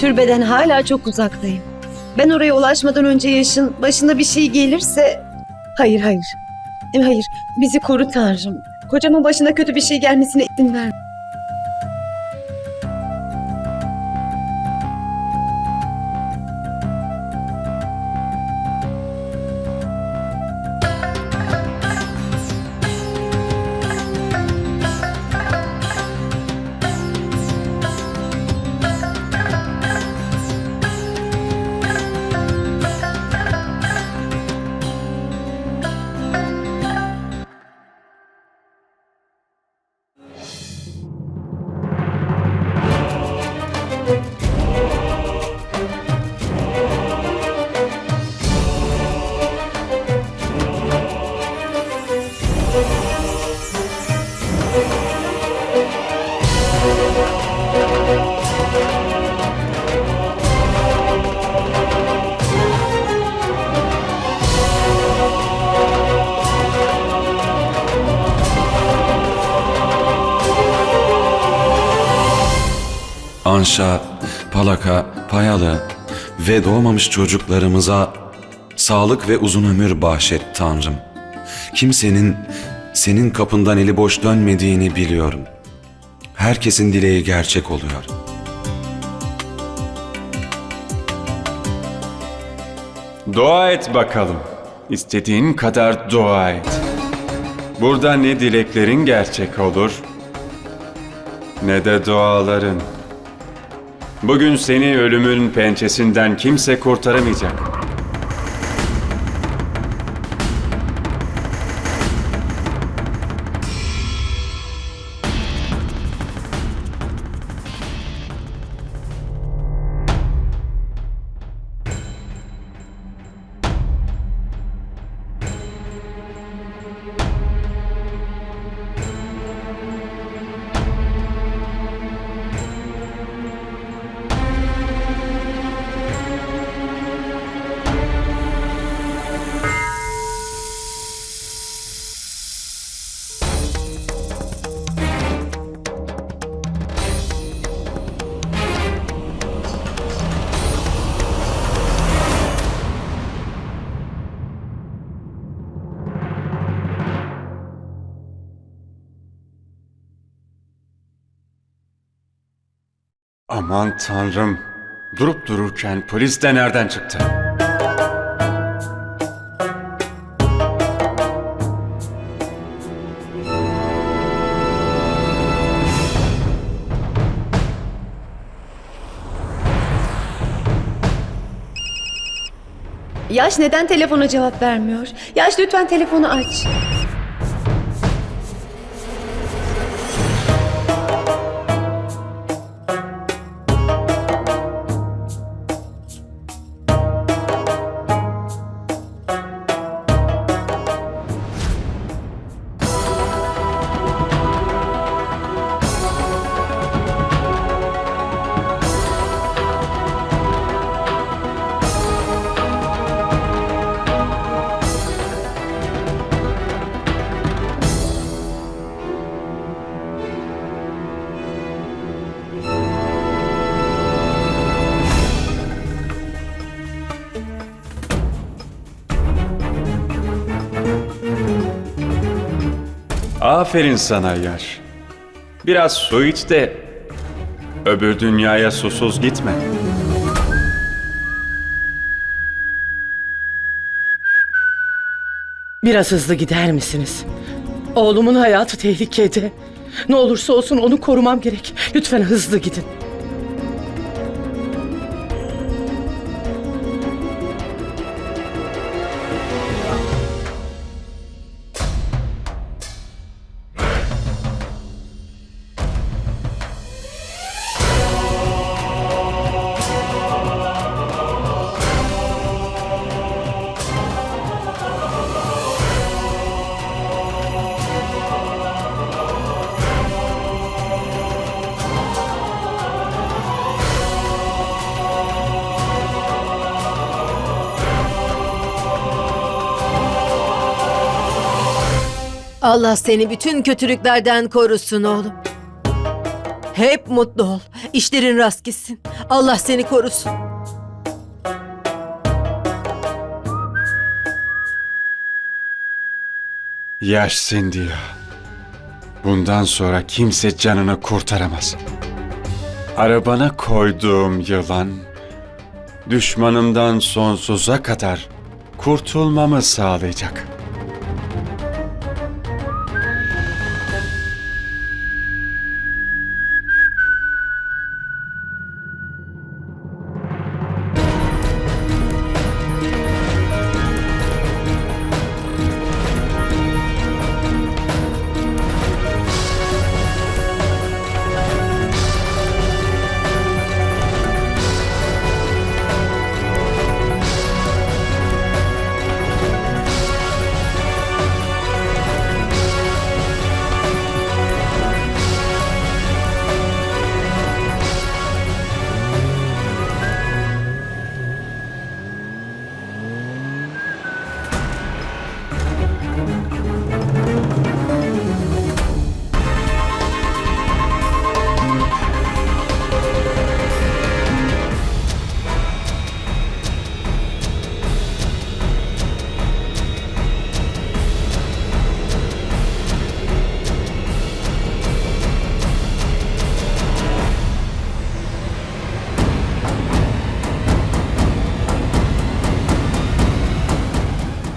Türbeden hala çok uzaktayım. Ben oraya ulaşmadan önce yaşın başına bir şey gelirse... Hayır, hayır. Hayır, bizi koru Tanrım. Kocamın başına kötü bir şey gelmesine izin verme. Anşa, Palaka, Payalı ve doğmamış çocuklarımıza sağlık ve uzun ömür bahşet Tanrım. Kimsenin senin kapından eli boş dönmediğini biliyorum. Herkesin dileği gerçek oluyor. Dua et bakalım. İstediğin kadar dua et. Burada ne dileklerin gerçek olur ne de duaların. Bugün seni ölümün pençesinden kimse kurtaramayacak. Aman tanrım. Durup dururken polis de nereden çıktı? Yaş neden telefona cevap vermiyor? Yaş lütfen telefonu aç. Aferin sana Yaş. Biraz su iç de öbür dünyaya susuz gitme. Biraz hızlı gider misiniz? Oğlumun hayatı tehlikede. Ne olursa olsun onu korumam gerek. Lütfen hızlı gidin. Allah seni bütün kötülüklerden korusun oğlum. Hep mutlu ol. İşlerin rast gitsin. Allah seni korusun. Yaş Sindiya. Bundan sonra kimse canını kurtaramaz. Arabana koyduğum yılan, düşmanımdan sonsuza kadar kurtulmamı sağlayacak.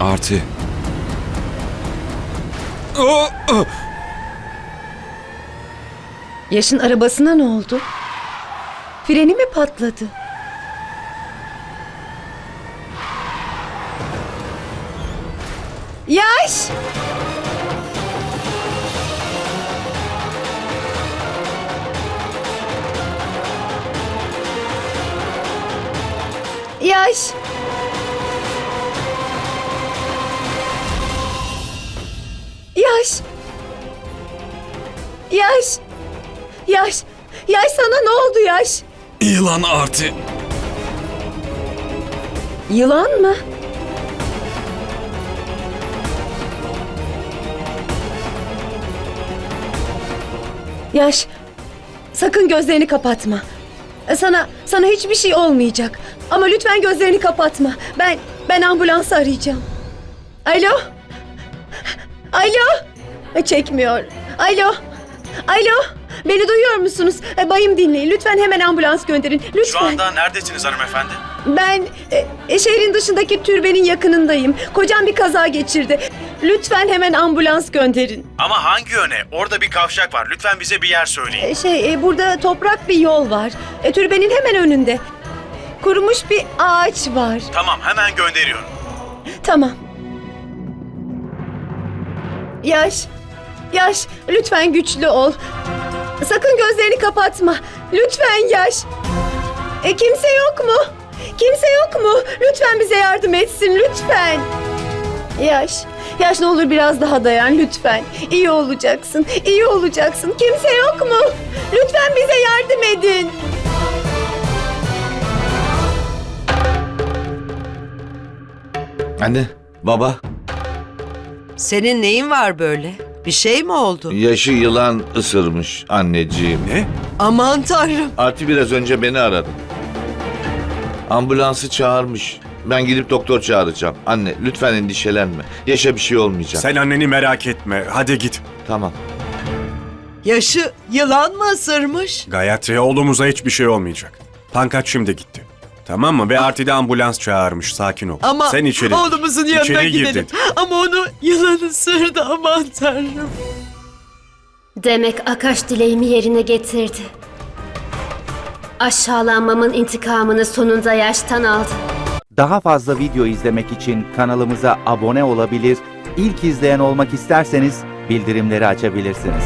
Arti. Yaşın arabasına ne oldu? Freni mi patladı? Yaş! Yaş! Yaş! Yaş! Yaş sana ne oldu Yaş? Yılan Arti. Yılan mı? Yaş, sakın gözlerini kapatma. Sana sana hiçbir şey olmayacak. Ama lütfen gözlerini kapatma. Ben ben ambulansı arayacağım. Alo? Alo? Çekmiyor. Alo? Alo? Beni duyuyor musunuz? E, Bayım dinleyin. Lütfen hemen ambulans gönderin. Lütfen. Şu anda neredesiniz hanımefendi? Ben e, şehrin dışındaki türbenin yakınındayım. Kocam bir kaza geçirdi. Lütfen hemen ambulans gönderin. Ama hangi yöne? Orada bir kavşak var. Lütfen bize bir yer söyleyin. E, şey e, burada toprak bir yol var. E, türbenin hemen önünde. Kurumuş bir ağaç var. Tamam hemen gönderiyorum. Tamam. Yaş. Yaş. Lütfen güçlü ol. Sakın gözlerini kapatma. Lütfen Yaş. E, kimse yok mu? Kimse yok mu? Lütfen bize yardım etsin. Lütfen. Yaş. Yaş ne olur biraz daha dayan lütfen. İyi olacaksın. iyi olacaksın. Kimse yok mu? Lütfen bize yardım edin. Anne, baba, Senin neyin var böyle? Bir şey mi oldu? yaşı yılan ısırmış anneciğim. Ne? Aman tanrım. Arti biraz önce beni aradı. Ambulansı çağırmış. Ben gidip doktor çağıracağım. Anne, lütfen endişelenme. Yaşa bir şey olmayacak. Sen anneni merak etme. Hadi git. Tamam. Yaşı yılan mı ısırmış? Gayatri oğlumuza hiçbir şey olmayacak. Pankat şimdi gitti. Tamam mı? Ve Arti de ambulans çağırmış. Sakin ol. Ama Sen içeri. oğlumuzun yanına İçeri gidelim. dedi. Ama onu yılan ısırdı aman tanrım. Demek Akaş dileğimi yerine getirdi. Aşağılanmamın intikamını sonunda yaştan aldı. Daha fazla video izlemek için kanalımıza abone olabilir, ilk izleyen olmak isterseniz bildirimleri açabilirsiniz.